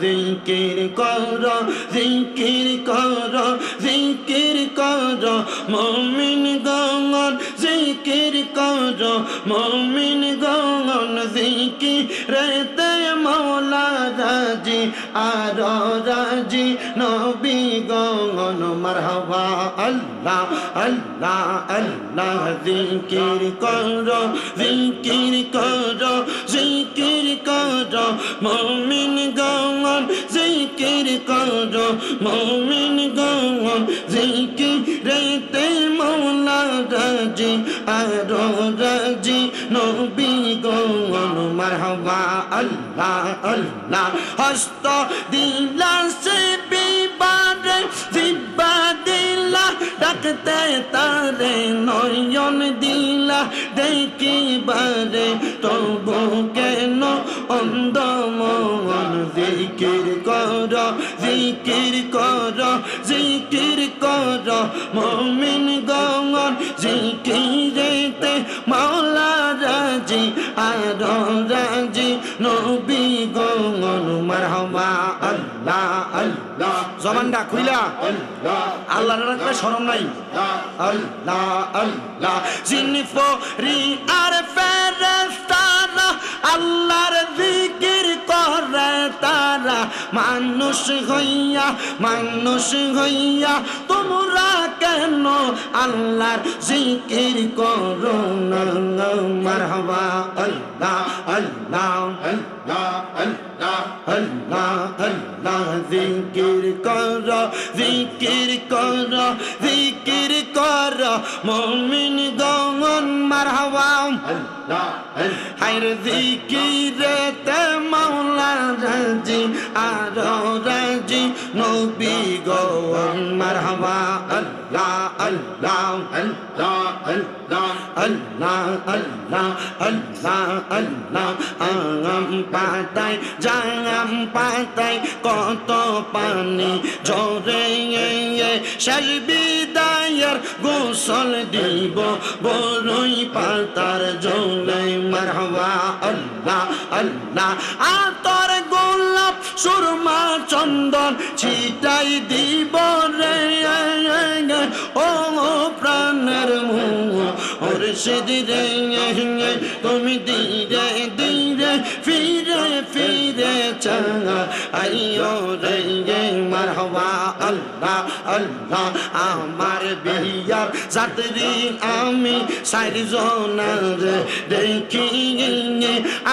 জিকির কর জিকির কর জিকির কর। মমিন গঙ্গন জিকির কর। মমিন গঙ্গন জিকির রেতে মৌলা রাজি, আর রাজি নবী গঙ্গন মারহাবা, আল্লাহ আল্লাহ আল্লাহ, জিকির কর জিকির কর জিকির কর। মমিন গঙ্গন জিকির কর, মমিন গঙ্গন জিকির রেতে মৌলা রাজি, আর রাজি নবী গঙ্গন মারহবা আল্লাহ আল্লাহ, হস্ত দিলা সে বিবারে ডাকতে তারে নয়ন দিলা, দেখিবারে তবু কেন অন্ধ মন জিকির কর জিকির কর জিকির কর, মমিন গঙ্গন জিকিরেতে মাওলা রাজি, আর রাজি নবী গঙ্গন মারহাবা আল্লাহ আল্লাহ। জবানটা খুইলা। আল্লাহ রাখবে শরম নাই। আল্লাহ। আল্লাহ জিনি ফরি আর ফেরেস্তারা আল্লাহর জিকির করে তারা। মানুষ হইয়া মানুষ হইয়া, তোমরা আল্লাহর জিকির করো না, মারহাবা, আল্লাহ আল্লাহ আল্লাহ আল্লাহ আল্লাহ আল্লাহ জিকির কর জিকির কর, জিকির মমিন গমন মারহাবা। হাইর জিকিরে তে মাওলা রাজি, আর রাজি নবী গমন মারহাবা। আল্লাহ আল্লাহ আল্লাহ আল্লাহ আল্লাহ আল্লাহ আল্লাহ আল্লাহ আম পাতায় জাম পাতায় কত পানি জোরে শেষ বিদায়ের গোসল দিব। বড়ই পাতার জলে মারহাবা, আল্লাহ আল্লাহ। আতর গোলাপ, সুরমা চন্দন ছিটাই দিব রে। ও প্রাণের মুহ ওরে সেদিরে তুমি ধীরে ধীরে, ফিরে ফিরে চাঙা আইও রে। মারহাবা আল্লাহ আল্লাহ, আমার বিয়ার যাত্রী আমি সারি জনার দেখি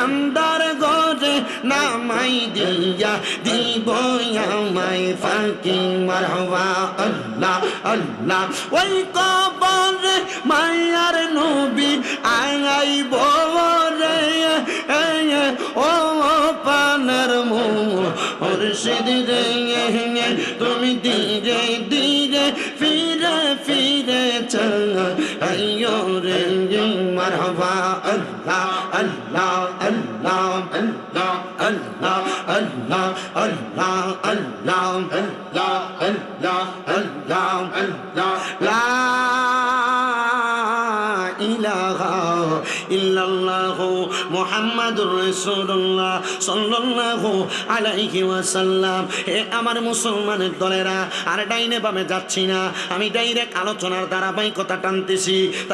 আন্দার গরে নামাই দিয়া দিব আমায় ফাঁকি। মারহাবা আল্লাহ আল্লাহ, ওই কবরে মায়ার নবী সেদিরে তুমি ধীরে ধীরে ফিরে ফিরে চাইও রে মারহাবা আল্লাহ আল্লাহ আল্লাহ আল্লাহ আল্লাহ আল্লাহ আল্লাহ আল্লাহ আল্লাহ আল্লাহ আল্লাহ আল্লাহ ইল্লাল্লাহ এ আমার মুসলমানের দলেরা, আর ডাইনে বামে যাচ্ছি না। আমি ডাইরেক্ট আলোচনার ধারাবাহিকতা টানতেছি।